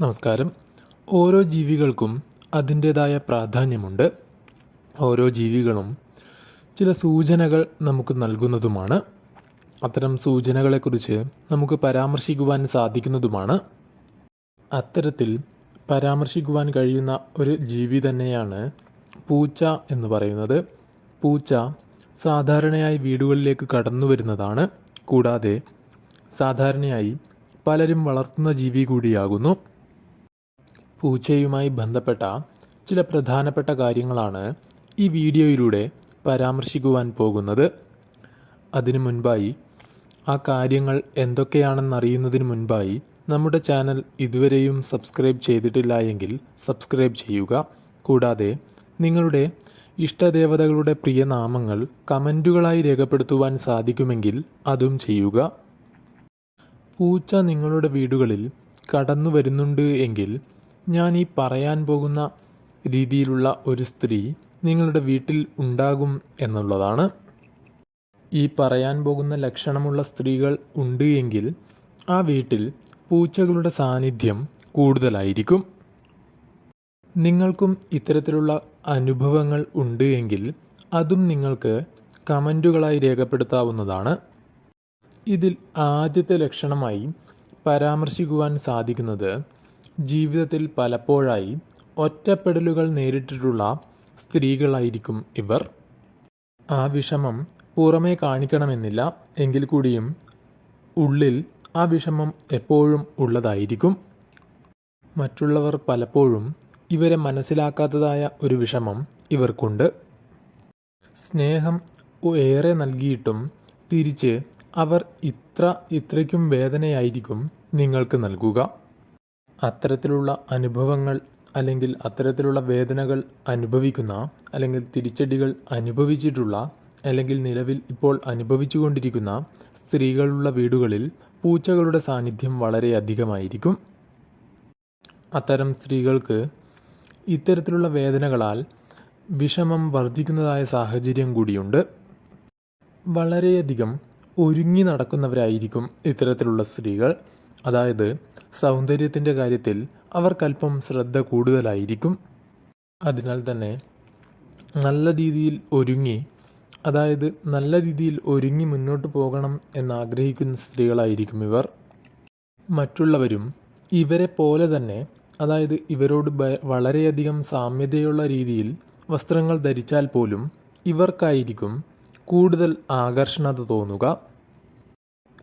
നമസ്കാരം. ഓരോ ജീവികൾക്കും അതിന്റേതായ പ്രാധാന്യമുണ്ട്. ഓരോ ജീവികളും ചില സൂചനകൾ നമുക്ക് നൽകുന്നതുമാണ്. അത്തരം സൂചനകളെക്കുറിച്ച് നമുക്ക് പരാമർശിക്കുവാൻ സാധിക്കുന്നതുമാണ്. അത്തരത്തിൽ പരാമർശിക്കുവാൻ കഴിയുന്ന ഒരു ജീവി തന്നെയാണ് പൂച്ച എന്ന് പറയുന്നത്. പൂച്ച സാധാരണയായി വീടുകളിലേക്ക് കടന്നു വരുന്നതാണ്. കൂടാതെ സാധാരണയായി പലരും വളർത്തുന്ന ജീവി കൂടിയാകുന്നു. പൂച്ചയുമായി ബന്ധപ്പെട്ട ചില പ്രധാനപ്പെട്ട കാര്യങ്ങളാണ് ഈ വീഡിയോയിലൂടെ പരാമർശിക്കുവാൻ പോകുന്നത്. അതിനു മുൻപായി ആ കാര്യങ്ങൾ എന്തൊക്കെയാണെന്നറിയുന്നതിന് മുൻപായി നമ്മുടെ ചാനൽ ഇതുവരെയും സബ്സ്ക്രൈബ് ചെയ്തിട്ടില്ല എങ്കിൽ സബ്സ്ക്രൈബ് ചെയ്യുക. കൂടാതെ നിങ്ങളുടെ ഇഷ്ടദേവതകളുടെ പ്രിയ നാമങ്ങൾ കമന്റുകളായി രേഖപ്പെടുത്തുവാൻ സാധിക്കുമെങ്കിൽ അതും ചെയ്യുക. പൂച്ച നിങ്ങളുടെ വീടുകളിൽ കടന്നു വരുന്നുണ്ട് എങ്കിൽ ഞാൻ ഈ പറയാൻ പോകുന്ന രീതിയിലുള്ള ഒരു സ്ത്രീ നിങ്ങളുടെ വീട്ടിൽ ഉണ്ടാകും എന്നുള്ളതാണ്. ഈ പറയാൻ പോകുന്ന ലക്ഷണമുള്ള സ്ത്രീകൾ ഉണ്ട് എങ്കിൽ ആ വീട്ടിൽ പൂച്ചകളുടെ സാന്നിധ്യം കൂടുതലായിരിക്കും. നിങ്ങൾക്കും ഇത്തരത്തിലുള്ള അനുഭവങ്ങൾ ഉണ്ട് എങ്കിൽ അതും നിങ്ങൾക്ക് കമന്റുകളായി രേഖപ്പെടുത്താവുന്നതാണ്. ഇതിൽ ആദ്യത്തെ ലക്ഷണമായി പരാമർശിക്കുവാൻ സാധിക്കുന്നത് ജീവിതത്തിൽ പലപ്പോഴായി ഒറ്റപ്പെടലുകൾ നേരിട്ടിട്ടുള്ള സ്ത്രീകളായിരിക്കും ഇവർ. ആ വിഷമം പുറമേ കാണിക്കണമെന്നില്ല. എങ്കിൽ കൂടിയും ഉള്ളിൽ ആ വിഷമം എപ്പോഴും ഉള്ളതായിരിക്കും. മറ്റുള്ളവർ പലപ്പോഴും ഇവരെ മനസ്സിലാക്കാത്തതായ ഒരു വിഷമം ഇവർക്കുണ്ട്. സ്നേഹം ഏറെ നൽകിയിട്ടും തിരിച്ച് അവർ ഇത്ര ഇത്രയ്ക്കും വേദനയായിരിക്കും നിങ്ങൾക്ക് നൽകുക. അത്തരത്തിലുള്ള അനുഭവങ്ങൾ അല്ലെങ്കിൽ അത്തരത്തിലുള്ള വേദനകൾ അനുഭവിക്കുന്ന അല്ലെങ്കിൽ തിരിച്ചടികൾ അനുഭവിച്ചിട്ടുള്ള അല്ലെങ്കിൽ നിലവിൽ ഇപ്പോൾ അനുഭവിച്ചുകൊണ്ടിരിക്കുന്ന സ്ത്രീകളുള്ള വീടുകളിൽ പൂച്ചകളുടെ സാന്നിധ്യം വളരെ അധികമായിരിക്കും. അത്തരം സ്ത്രീകൾക്ക് ഇത്തരത്തിലുള്ള വേദനകളാൽ വിഷമം വർദ്ധിക്കുന്നതായ സാഹചര്യം കൂടിയുണ്ട്. വളരെയധികം ഒരുങ്ങി നടക്കുന്നവരായിരിക്കും ഇത്തരത്തിലുള്ള സ്ത്രീകൾ. അതായത് സൗന്ദര്യത്തിന്റെ കാര്യത്തിൽ അവർക്കല്പം ശ്രദ്ധ കൂടുതലായിരിക്കും. അതിനാൽ തന്നെ നല്ല രീതിയിൽ ഒരുങ്ങി അതായത് നല്ല രീതിയിൽ ഒരുങ്ങി മുന്നോട്ട് പോകണം എന്നാഗ്രഹിക്കുന്ന സ്ത്രീകളായിരിക്കും ഇവർ. മറ്റുള്ളവരും ഇവരെ പോലെ തന്നെ അതായത് ഇവരോട് വളരെയധികം സാമ്യതയുള്ള രീതിയിൽ വസ്ത്രങ്ങൾ ധരിച്ചാൽ പോലും ഇവർക്കായിരിക്കും കൂടുതൽ ആകർഷണത തോന്നുക.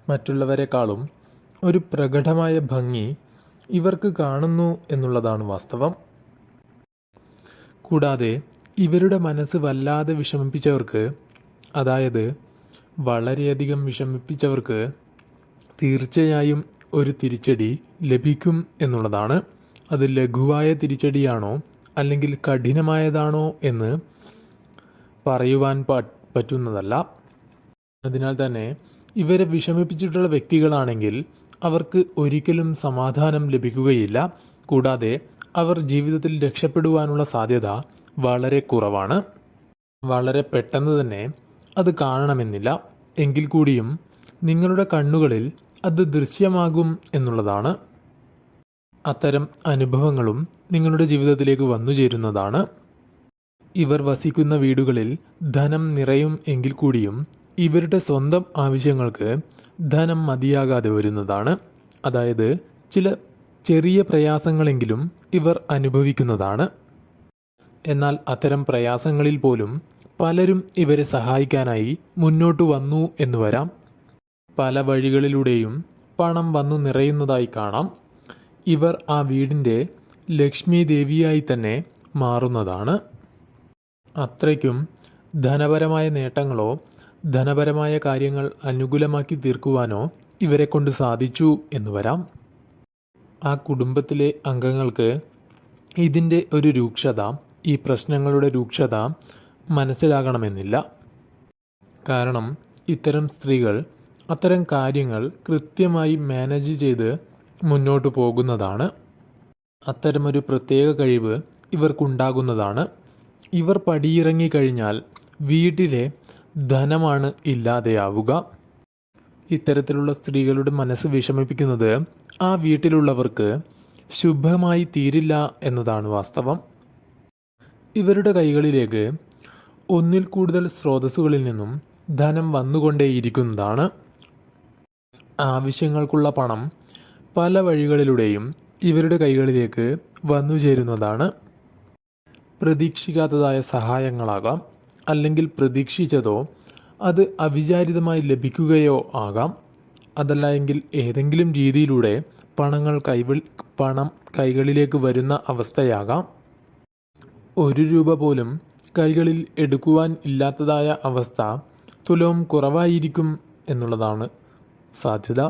മറ്റുള്ളവരെക്കാളും ഒരു പ്രകടമായ ഭംഗി ഇവർക്ക് കാണുന്നു എന്നുള്ളതാണ് വാസ്തവം. കൂടാതെ ഇവരുടെ മനസ്സ് വല്ലാതെ വിഷമിപ്പിച്ചവർക്ക് അതായത് വളരെയധികം വിഷമിപ്പിച്ചവർക്ക് തീർച്ചയായും ഒരു തിരിച്ചടി ലഭിക്കും എന്നുള്ളതാണ്. അത് ലഘുവായ തിരിച്ചടിയാണോ അല്ലെങ്കിൽ കഠിനമായതാണോ എന്ന് പറയുവാൻ പറ്റുന്നതല്ല. അതിനാൽ തന്നെ ഇവരെ വിഷമിപ്പിച്ചിട്ടുള്ള വ്യക്തികളാണെങ്കിൽ അവർക്ക് ഒരിക്കലും സമാധാനം ലഭിക്കുകയില്ല. കൂടാതെ അവർ ജീവിതത്തിൽ രക്ഷപ്പെടുവാനുള്ള സാധ്യത വളരെ കുറവാണ്. വളരെ പെട്ടെന്ന് തന്നെ അത് കാണണമെന്നില്ല. എങ്കിൽ കൂടിയും നിങ്ങളുടെ കണ്ണുകളിൽ അത് ദൃശ്യമാകും എന്നുള്ളതാണ്. അത്തരം അനുഭവങ്ങളും നിങ്ങളുടെ ജീവിതത്തിലേക്ക് വന്നു ചേരുന്നതാണ്. ഇവർ വസിക്കുന്ന വീടുകളിൽ ധനം നിറയും എങ്കിൽ കൂടിയും ഇവരുടെ സ്വന്തം ആവശ്യങ്ങൾക്ക് ധനം മതിയാകാതെ വരുന്നതാണ്. അതായത് ചില ചെറിയ പ്രയാസങ്ങളെങ്കിലും ഇവർ അനുഭവിക്കുന്നതാണ്. എന്നാൽ അത്തരം പ്രയാസങ്ങളിൽ പോലും പലരും ഇവരെ സഹായിക്കാനായി മുന്നോട്ട് വന്നു എന്ന് വരാം. പല വഴികളിലൂടെയും പണം വന്നു നിറയുന്നതായി കാണാം. ഇവർ ആ വീടിന്റെ ലക്ഷ്മി ദേവിയായി തന്നെ മാറുന്നതാണ്. അത്രയ്ക്കും ധനപരമായ നേട്ടങ്ങളോ ധനപരമായ കാര്യങ്ങൾ അനുകൂലമാക്കി തീർക്കുവാനോ ഇവരെ കൊണ്ട് സാധിച്ചു എന്ന് വരാം. ആ കുടുംബത്തിലെ അംഗങ്ങൾക്ക് ഇതിന്റെ ഒരു രൂക്ഷത ഈ പ്രശ്നങ്ങളുടെ രൂക്ഷത മനസ്സിലാകണമെന്നില്ല. കാരണം ഇത്തരം സ്ത്രീകൾ അത്തരം കാര്യങ്ങൾ കൃത്യമായി മാനേജ് ചെയ്ത് മുന്നോട്ട് പോകുന്നതാണ്. അത്തരമൊരു പ്രത്യേക കഴിവ് ഇവർക്കുണ്ടാകുന്നതാണ്. ഇവർ പടിയിറങ്ങിക്കഴിഞ്ഞാൽ വീട്ടിലെ ധനമാണ് ഇല്ലാതെയാവുക. ഇത്തരത്തിലുള്ള സ്ത്രീകളുടെ മനസ്സ് വിഷമിപ്പിക്കുന്നത് ആ വീട്ടിലുള്ളവർക്ക് ശുഭമായി തീരില്ല എന്നതാണ് വാസ്തവം. ഇവരുടെ കൈകളിലേക്ക് ഒന്നിൽ കൂടുതൽ സ്രോതസ്സുകളിൽ നിന്നും ധനം വന്നുകൊണ്ടേയിരിക്കുന്നതാണ്. ആവശ്യങ്ങൾക്കുള്ള പണം പല വഴികളിലൂടെയും ഇവരുടെ കൈകളിലേക്ക് വന്നു ചേരുന്നതാണ് പ്രതീക്ഷിക്കാത്തതായ സഹായങ്ങളാകാം. അല്ലെങ്കിൽ പ്രതീക്ഷിച്ചതോ അത് അവിചാരിതമായി ലഭിക്കുകയോ ആകാം. അതല്ല എങ്കിൽ ഏതെങ്കിലും രീതിയിലൂടെ പണങ്ങൾ കൈവിൽ പണം കൈകളിലേക്ക് വരുന്ന അവസ്ഥയാകാം. ഒരു രൂപ പോലും കൈകളിൽ എടുക്കുവാൻ ഇല്ലാത്തതായ അവസ്ഥ തുലവും കുറവായിരിക്കും എന്നുള്ളതാണ് സാധ്യത.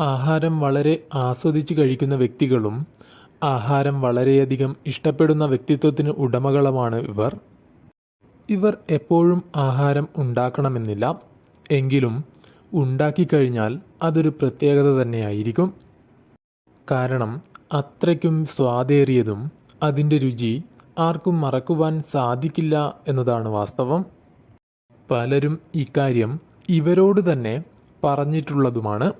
ആഹാരം വളരെ ആസ്വദിച്ച് കഴിക്കുന്ന വ്യക്തികളും ആഹാരം വളരെയധികം ഇഷ്ടപ്പെടുന്ന വ്യക്തിത്വത്തിന് ഉടമകളുമാണ് ഇവർ. ഇവർ എപ്പോഴും ആഹാരം ഉണ്ടാക്കണമെന്നില്ല. എങ്കിലും ഉണ്ടാക്കിക്കഴിഞ്ഞാൽ അതൊരു പ്രത്യേകത തന്നെയായിരിക്കും. കാരണം അത്രയ്ക്കും സ്വാദേറിയതും അതിന്റെ രുചി ആർക്കും മറക്കുവാൻ സാധിക്കില്ല എന്നതാണ് വാസ്തവം. പലരും ഇക്കാര്യം ഇവരോട് തന്നെ പറഞ്ഞിട്ടുള്ളതുമാണ്.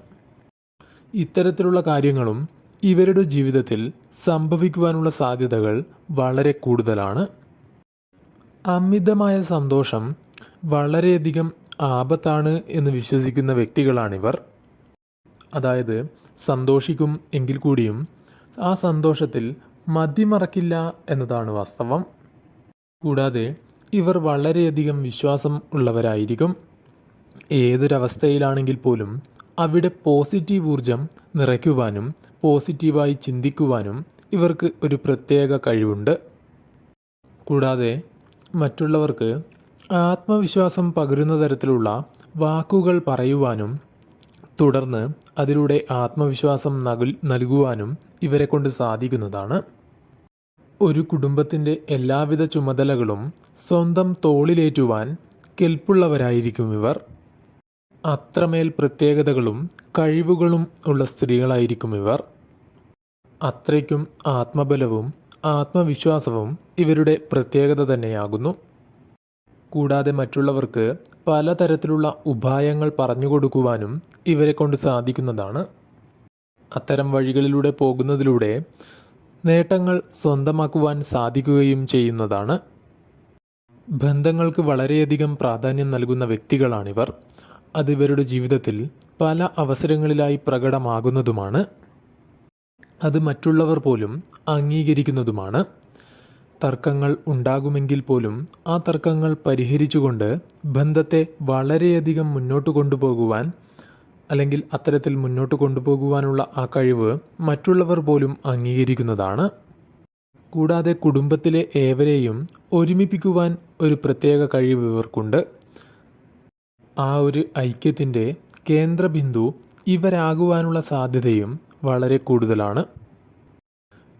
ഇത്തരത്തിലുള്ള കാര്യങ്ങളും ഇവരുടെ ജീവിതത്തിൽ സംഭവിക്കുവാനുള്ള സാധ്യതകൾ വളരെ കൂടുതലാണ്. അമിതമായ സന്തോഷം വളരെയധികം ആപത്താണ് എന്ന് വിശ്വസിക്കുന്ന വ്യക്തികളാണിവർ. അതായത് സന്തോഷിക്കും എങ്കിൽ കൂടിയും ആ സന്തോഷത്തിൽ മതിമറക്കില്ല എന്നതാണ് വാസ്തവം. കൂടാതെ ഇവർ വളരെയധികം വിശ്വാസം ഉള്ളവരായിരിക്കും. ഏതൊരവസ്ഥയിലാണെങ്കിൽ പോലും അവിടെ പോസിറ്റീവ് ഊർജം നിറയ്ക്കുവാനും പോസിറ്റീവായി ചിന്തിക്കുവാനും ഇവർക്ക് ഒരു പ്രത്യേക കഴിവുണ്ട്. കൂടാതെ മറ്റുള്ളവർക്ക് ആത്മവിശ്വാസം പകരുന്ന തരത്തിലുള്ള വാക്കുകൾ പറയുവാനും തുടർന്ന് അതിലൂടെ ആത്മവിശ്വാസം നൽകുവാനും ഇവരെ കൊണ്ട് സാധിക്കുന്നതാണ്. ഒരു കുടുംബത്തിന്റെ എല്ലാവിധ ചുമതലകളും സ്വന്തം തോളിലേറ്റുവാൻ കെൽപ്പുള്ളവരായിരിക്കും ഇവർ. അത്രമേൽ പ്രത്യേകതകളും കഴിവുകളും ഉള്ള സ്ത്രീകളായിരിക്കും ഇവർ. അത്രയ്ക്കും ആത്മബലവും ആത്മവിശ്വാസവും ഇവരുടെ പ്രത്യേകത തന്നെയാകുന്നു. കൂടാതെ മറ്റുള്ളവർക്ക് പലതരത്തിലുള്ള ഉപായങ്ങൾ പറഞ്ഞു കൊടുക്കുവാനും ഇവരെ കൊണ്ട് സാധിക്കുന്നതാണ്. അത്തരം വഴികളിലൂടെ പോകുന്നതിലൂടെ നേട്ടങ്ങൾ സ്വന്തമാക്കുവാൻ സാധിക്കുകയും ചെയ്യുന്നതാണ്. ബന്ധങ്ങൾക്ക് വളരെയധികം പ്രാധാന്യം നൽകുന്ന വ്യക്തികളാണിവർ. അത് ഇവരുടെ ജീവിതത്തിൽ പല അവസരങ്ങളിലായി പ്രകടമാകുന്നതുമാണ്. അത് മറ്റുള്ളവർ പോലും അംഗീകരിക്കുന്നതുമാണ്. തർക്കങ്ങൾ ഉണ്ടാകുമെങ്കിൽ പോലും ആ തർക്കങ്ങൾ പരിഹരിച്ചുകൊണ്ട് ബന്ധത്തെ വളരെയധികം മുന്നോട്ട് കൊണ്ടുപോകുവാൻ അല്ലെങ്കിൽ അത്തരത്തിൽ മുന്നോട്ട് കൊണ്ടുപോകുവാനുള്ള ആ കഴിവ് മറ്റുള്ളവർ പോലും അംഗീകരിക്കുന്നതാണ്. കൂടാതെ കുടുംബത്തിലെ ഏവരെയും ഒരുമിപ്പിക്കുവാൻ ഒരു പ്രത്യേക കഴിവ് ഇവർക്കുണ്ട്. ആ ഒരു ഐക്യത്തിന്റെ കേന്ദ്രബിന്ദു ഇവരാകുവാനുള്ള സാധ്യതയും വളരെ കൂടുതലാണ്.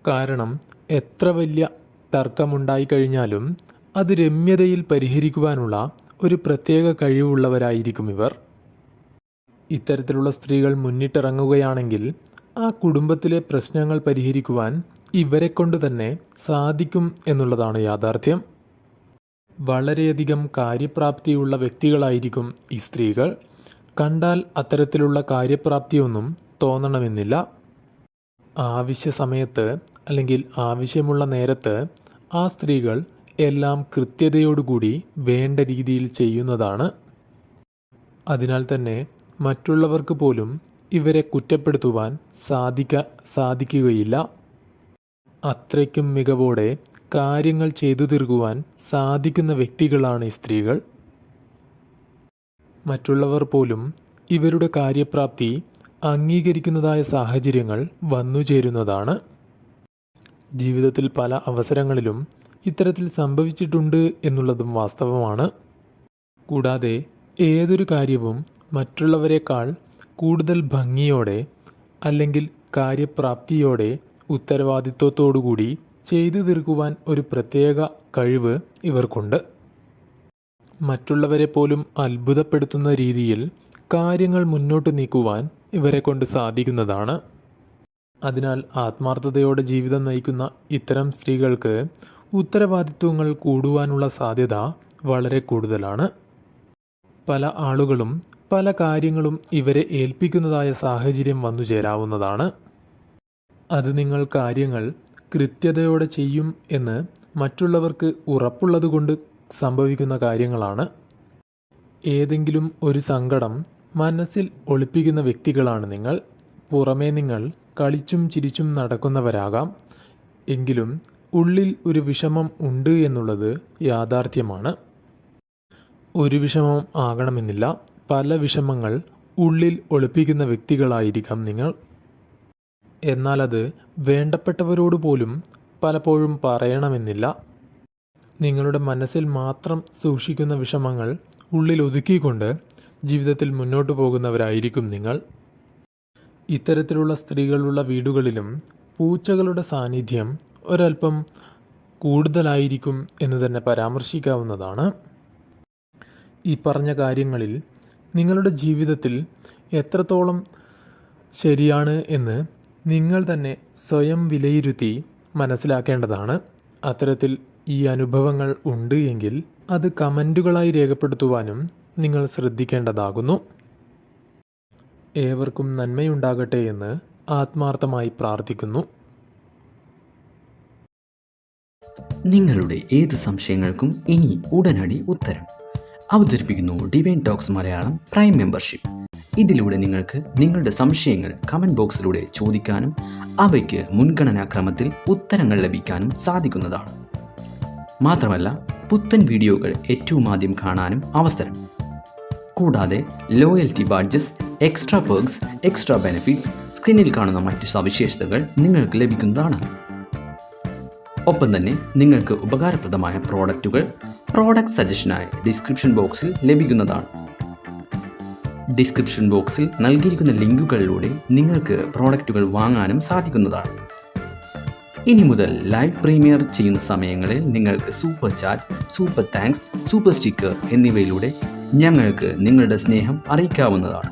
കാരണം എത്ര വലിയ തർക്കമുണ്ടായിക്കഴിഞ്ഞാലും അത് രമ്യതയിൽ പരിഹരിക്കുവാനുള്ള ഒരു പ്രത്യേക കഴിവുള്ളവരായിരിക്കും ഇവർ. ഇത്തരത്തിലുള്ള സ്ത്രീകൾ മുന്നിട്ടിറങ്ങുകയാണെങ്കിൽ ആ കുടുംബത്തിലെ പ്രശ്നങ്ങൾ പരിഹരിക്കുവാൻ ഇവരെ കൊണ്ട് തന്നെ സാധിക്കും എന്നുള്ളതാണ് യാഥാർത്ഥ്യം. വളരെയധികം കാര്യപ്രാപ്തിയുള്ള വ്യക്തികളായിരിക്കും ഈ സ്ത്രീകൾ. കണ്ടാൽ അത്തരത്തിലുള്ള കാര്യപ്രാപ്തിയൊന്നും തോന്നണമെന്നില്ല. ആവശ്യ സമയത്ത് അല്ലെങ്കിൽ ആവശ്യമുള്ള നേരത്ത് ആ സ്ത്രീകൾ എല്ലാം കൃത്യതയോടുകൂടി വേണ്ട രീതിയിൽ ചെയ്യുന്നതാണ്. അതിനാൽ തന്നെ മറ്റുള്ളവർക്ക് പോലും ഇവരെ കുറ്റപ്പെടുത്തുവാൻ സാധിക്ക സാധിക്കുകയില്ല. അത്രയ്ക്കും മികവോടെ കാര്യങ്ങൾ ചെയ്തു തീർക്കുവാൻ സാധിക്കുന്ന വ്യക്തികളാണ് ഈ സ്ത്രീകൾ. മറ്റുള്ളവർ പോലും ഇവരുടെ കാര്യപ്രാപ്തി അംഗീകരിക്കുന്നതായ സാഹചര്യങ്ങൾ വന്നുചേരുന്നതാണ്. ജീവിതത്തിൽ പല അവസരങ്ങളിലും ഇത്തരത്തിൽ സംഭവിച്ചിട്ടുണ്ട് എന്നുള്ളതും വാസ്തവമാണ്. കൂടാതെ ഏതൊരു കാര്യവും മറ്റുള്ളവരെക്കാൾ കൂടുതൽ ഭംഗിയോടെ അല്ലെങ്കിൽ കാര്യപ്രാപ്തിയോടെ ഉത്തരവാദിത്വത്തോടുകൂടി ചെയ്തു തീർക്കുവാൻ ഒരു പ്രത്യേക കഴിവ് ഇവർക്കുണ്ട്. മറ്റുള്ളവരെ പോലും അത്ഭുതപ്പെടുത്തുന്ന രീതിയിൽ കാര്യങ്ങൾ മുന്നോട്ട് നീക്കുവാൻ ഇവരെ കൊണ്ട് സാധിക്കുന്നതാണ്. അതിനാൽ ആത്മാർത്ഥതയോടെ ജീവിതം നയിക്കുന്ന ഇത്തരം സ്ത്രീകൾക്ക് ഉത്തരവാദിത്വങ്ങൾ കൂടുവാനുള്ള സാധ്യത വളരെ കൂടുതലാണ്. പല ആളുകളും പല കാര്യങ്ങളും ഇവരെ ഏൽപ്പിക്കുന്നതായ സാഹചര്യം വന്നു ചേരാവുന്നതാണ്. അത് നിങ്ങൾ കാര്യങ്ങൾ കൃത്യതയോടെ ചെയ്യും എന്ന് മറ്റുള്ളവർക്ക് ഉറപ്പുള്ളതുകൊണ്ട് സംഭവിക്കുന്ന കാര്യങ്ങളാണ്. ഏതെങ്കിലും ഒരു സങ്കടം മനസ്സിൽ ഒളിപ്പിക്കുന്ന വ്യക്തികളാണ് നിങ്ങൾ. പുറമേ നിങ്ങൾ കളിച്ചും ചിരിച്ചും നടക്കുന്നവരാകാം. എങ്കിലും ഉള്ളിൽ ഒരു വിഷമം ഉണ്ട് എന്നുള്ളത് യാഥാർത്ഥ്യമാണ്. ഒരു വിഷമം ആകണമെന്നില്ല. പല വിഷമങ്ങൾ ഉള്ളിൽ ഒളിപ്പിക്കുന്ന വ്യക്തികളായിരിക്കാം നിങ്ങൾ. എന്നാൽ അത് വേണ്ടപ്പെട്ടവരോട് പോലും പലപ്പോഴും പറയണമെന്നില്ല. നിങ്ങളുടെ മനസ്സിൽ മാത്രം സൂക്ഷിക്കുന്ന വിഷമങ്ങൾ ഉള്ളിൽ ഒതുക്കിക്കൊണ്ട് ജീവിതത്തിൽ മുന്നോട്ട് പോകുന്നവരായിരിക്കും നിങ്ങൾ. ഇത്തരത്തിലുള്ള സ്ത്രീകളുള്ള വീടുകളിലും പൂച്ചകളുടെ സാന്നിധ്യം ഒരല്പം കൂടുതലായിരിക്കും എന്ന് തന്നെ പരാമർശിക്കാവുന്നതാണ്. ഈ പറഞ്ഞ കാര്യങ്ങളിൽ നിങ്ങളുടെ ജീവിതത്തിൽ എത്രത്തോളം ശരിയാണ് എന്ന് നിങ്ങൾ തന്നെ സ്വയം വിലയിരുത്തി മനസ്സിലാക്കേണ്ടതാണ്. അത്തരത്തിൽ ഈ അനുഭവങ്ങൾ ഉണ്ട് എങ്കിൽ അത് കമന്റുകളായി രേഖപ്പെടുത്തുവാനും നിങ്ങൾ ശ്രദ്ധിക്കേണ്ടതാകുന്നു. ഏവർക്കും നന്മയുണ്ടാകട്ടെ എന്ന് ആത്മാർത്ഥമായി പ്രാർത്ഥിക്കുന്നു. നിങ്ങളുടെ ഏത് സംശയങ്ങൾക്കും ഇനി ഉടനടി ഉത്തരം. അവതരിപ്പിക്കുന്നു Divine Talks Malayalam prime membership ഇതിലൂടെ നിങ്ങൾക്ക് നിങ്ങളുടെ സംശയങ്ങൾ കമന്റ് ബോക്സിലൂടെ ചോദിക്കാനും അവയ്ക്ക് മുൻഗണനാക്രമത്തിൽ ഉത്തരങ്ങൾ ലഭിക്കാനും സാധിക്കുന്നതാണ്. മാത്രമല്ല പുത്തൻ വീഡിയോകൾ ഏറ്റവും ആദ്യം കാണാനും അവസരം. കൂടാതെ loyalty badges extra perks extra benefits സ്ക്രീനിൽ കാണുന്ന മറ്റ് സവിശേഷതകൾ നിങ്ങൾക്ക് ലഭിക്കുന്നതാണ്. ഒപ്പം തന്നെ നിങ്ങൾക്ക് ഉപകാരപ്രദമായ പ്രോഡക്റ്റുകൾ പ്രോഡക്റ്റ് സജഷനായി ഡിസ്ക്രിപ്ഷൻ ബോക്സിൽ ലഭിക്കുന്നതാണ്. ഡിസ്ക്രിപ്ഷൻ ബോക്സിൽ നൽകിയിരിക്കുന്ന ലിങ്കുകളിലൂടെ നിങ്ങൾക്ക് പ്രോഡക്റ്റുകൾ വാങ്ങാനും സാധിക്കുന്നതാണ്. ഇനി മുതൽ ലൈവ് പ്രീമിയർ ചെയ്യുന്ന സമയങ്ങളിൽ നിങ്ങൾക്ക് super chat super thanks super sticker എന്നിവയിലൂടെ ഞങ്ങൾക്ക് നിങ്ങളുടെ സ്നേഹം അറിയിക്കാവുന്നതാണ്.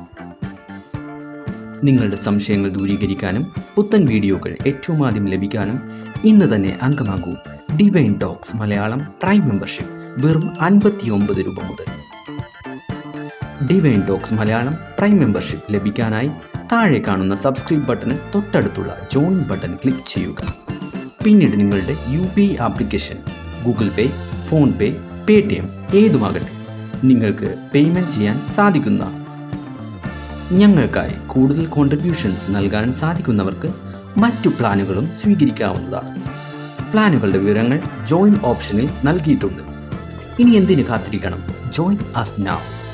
നിങ്ങളുടെ സംശയങ്ങൾ ദൂരീകരിക്കാനും പുത്തൻ വീഡിയോകൾ ഏറ്റവും ആദ്യം ലഭിക്കാനും ഇന്ന് തന്നെ അംഗമാകൂ Divine Talks Malayalam prime membership വെറും അൻപത്തി ഒമ്പത് രൂപ മുതൽ. Divine Talks Malayalam prime membership ലഭിക്കാനായി താഴെ കാണുന്ന സബ്സ്ക്രൈബ് ബട്ടന് തൊട്ടടുത്തുള്ള ജോയിൻ ബട്ടൺ ക്ലിക്ക് ചെയ്യുക. പിന്നീട് നിങ്ങളുടെ U P I application Google Pay PhonePe Paytm ഏതുമാകട്ടെ നിങ്ങൾക്ക് പേയ്മെന്റ് ചെയ്യാൻ സാധിക്കുന്ന ഞങ്ങൾക്കായി കൂടുതൽ കോൺട്രിബ്യൂഷൻസ് നൽകാൻ സാധിക്കുന്നവർക്ക് മറ്റു പ്ലാനുകളും സ്വീകരിക്കാവുന്നതാണ്. പ്ലാനുകളുടെ വിവരങ്ങൾ ജോയിൻ ഓപ്ഷനിൽ നൽകിയിട്ടുണ്ട്. ഇനി എന്തിനു കാത്തിരിക്കണം? ജോയിൻ അസ് നാവ്